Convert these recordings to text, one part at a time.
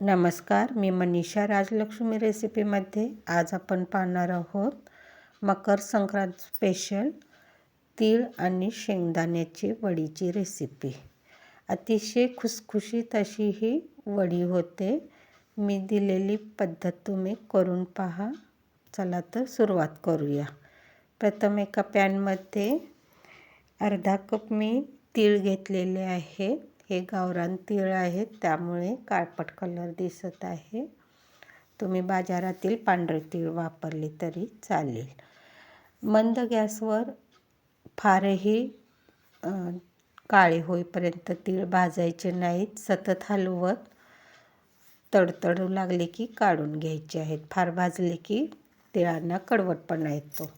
नमस्कार मी मनीषा राजलक्ष्मी रेसिपीमध्ये आज आपण पाहणार आहोत मकर संक्रांत स्पेशल तीळ आणि शेंगदाण्याची वडीची रेसिपी अतिशय खुसखुशीत अशी ही वडी होते. मी दिलेली पद्धत तुम्ही करून पहा. चला तर सुरुवात करूया. प्रथम एका पॅनमध्ये अर्धा कप मी तीळ घेतलेले आहेत हे गावरान तीळ आहेत त्यामुळे काळपट कलर दिसत आहे. तुम्ही बाजारातील पांढरे तीळ वापरले तरी चालेल. मंद गॅसवर फारही काळे होईपर्यंत तीळ भाजायचे नाहीत. सतत हलवत तडतडू लागले की काढून घ्यायचे आहेत. फार भाजले की तिळांना कडवटपणा येतो.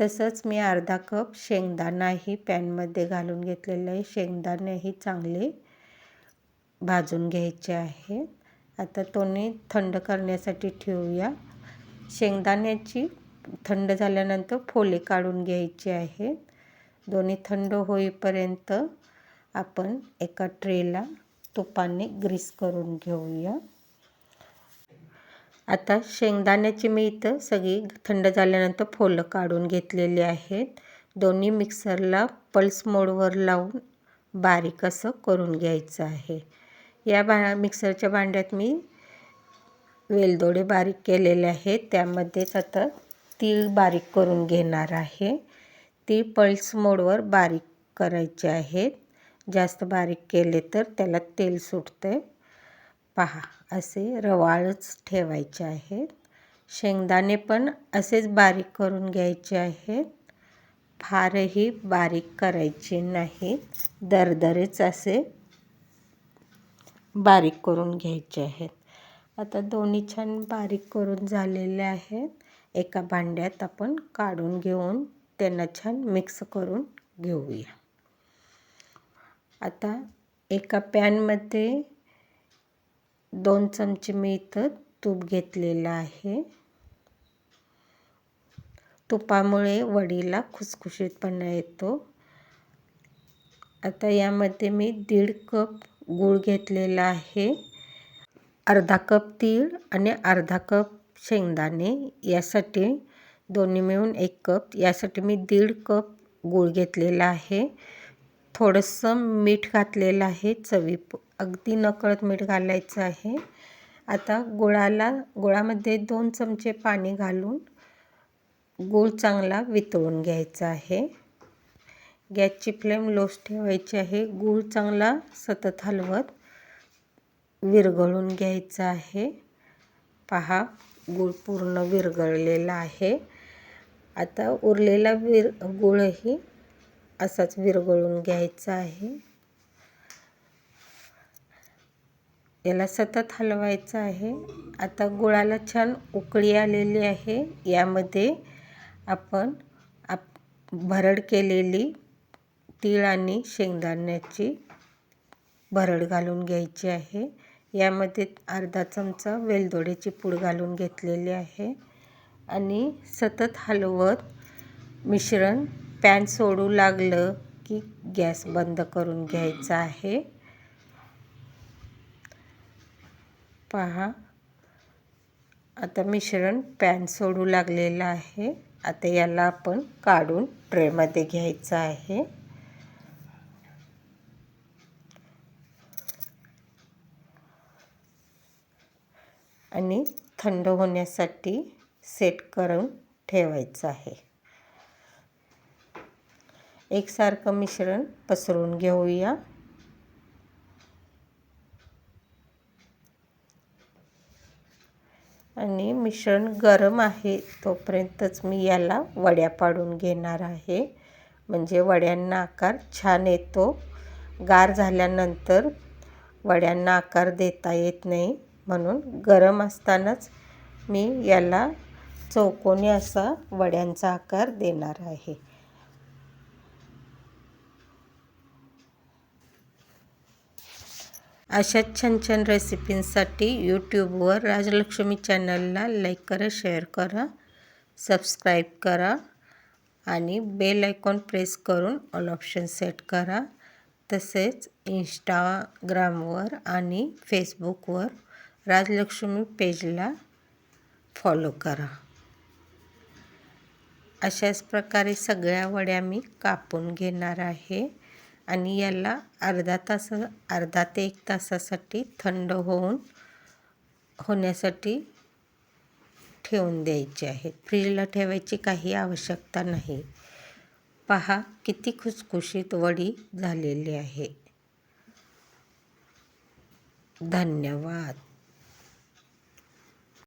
तसंच मी अर्धा कप शेंगदाणाही पॅनमध्ये घालून घेतलेलं आहे. शेंगदाणेही चांगले भाजून घ्यायचे आहे. आता तोने थंड करण्यासाठी ठेवूया. शेंगदाण्याची थंड झाल्यानंतर फोले काढून घ्यायची आहेत दोन्ही थंड होईपर्यंत आपण एका ट्रेला तुपाने ग्रीस करून घेऊया. आता शेंगदाण्याची मी इथं सगळी थंड झाल्यानंतर फोलं काढून घेतलेली आहेत. दोन्ही मिक्सरला पल्स मोडवर लावून बारीक असं करून घ्यायचं आहे. या बा मिक्सरच्या भांड्यात मी वेलदोडे बारीक केलेले आहेत. त्यामध्येच आता तीळ बारीक करून घेणार आहे. ती पल्स मोडवर बारीक करायचे आहेत. जास्त बारीक केले तर त्याला तेल सुटते पहा असे रवाळच ठेवायचे आहेत. शेंगदाणे पण असेच बारीक करून घ्यायचे आहेत. फारही बारीक करायचे नाहीत. दरदरेच असे बारीक करून घ्यायचे आहेत. आता दोन्ही छान बारीक करून झालेले आहेत. एका भांड्यात आपण काढून घेऊन त्यांना छान मिक्स करून घेऊया. आता एका पॅनमध्ये दोन चमचे मी इथं तूप घेतलेलं आहे. तुपामुळे वडीला खुसखुशीतपणा येतो. आता यामध्ये मी दीड कप गूळ घेतलेला आहे. अर्धा कप तीळ आणि अर्धा कप शेंगदाणे यासाठी दोन्ही मिळून एक कप. यासाठी मी दीड कप गूळ घेतलेला आहे. थोडंसं मीठ घातलेलं आहे चवी अगदी नकळत मीठ घालायचं आहे. आता गुळाला गुळामध्ये दोन चमचे पाणी घालून गूळ चांगला वितळून घ्यायचा आहे. गॅसची फ्लेम लोस ठेवायची आहे. गूळ चांगला सतत हलवत विरघळून घ्यायचा आहे. पहा गूळ पूर्ण विरघळलेला आहे. आता उरलेला विर गूळही असाच विरघळून घ्यायचा आहे. याला सतत हलवायचं आहे. आता गुळाला छान उकळी आलेली आहे. यामध्ये आपण आप भरड केलेली तीळ आणि शेंगदाण्याची भरड घालून घ्यायची आहे. यामध्ये अर्धा चमचा वेलदोड्याची पूड घालून घेतलेली आहे. आणि सतत हलवत मिश्रण पॅन सोडू लागलं की गॅस बंद करून घ्यायचा आहे. पहा. आता मिश्रण पॅन सोडू लागलेलं आहे. आता याला आपण काढून ट्रेमध्ये घ्यायचं आहे. आणि थंड होण्यासाठी सेट करून ठेवायचं आहे. एकसारखं मिश्रण पसरून घेऊया. आणि मिश्रण गरम आहे तोपर्यंतच मी याला वड्या पाडून घेणार आहे. म्हणजे वड्यांना आकार छान येतो. गार झाल्यानंतर वड्यांना आकार देता येत नाही. म्हणून गरम असतानाच मी याला चौकोनी असा वड्यांचा आकार देणार आहे. अशाच छान छान रेसिपींसाठी यूट्यूबवर राजलक्ष्मी चॅनलला लाईक करा शेअर करा सबस्क्राईब करा आणि बेल आयकॉन प्रेस करून ऑल ऑप्शन सेट करा. तसेच इंस्टाग्रामवर आणि फेसबुकवर राजलक्ष्मी पेजला फॉलो करा. अशाच प्रकारे सगळ्या वड्या मी कापून घेणार आहे. आणि याला अर्धा तास अर्धा ते एक तासासाठी थंड होऊन होण्यासाठी ठेवून द्यायचे आहेत. फ्रीजला ठेवायची काही आवश्यकता नाही. पहा किती खुसखुशीत वडी झालेली आहे. धन्यवाद.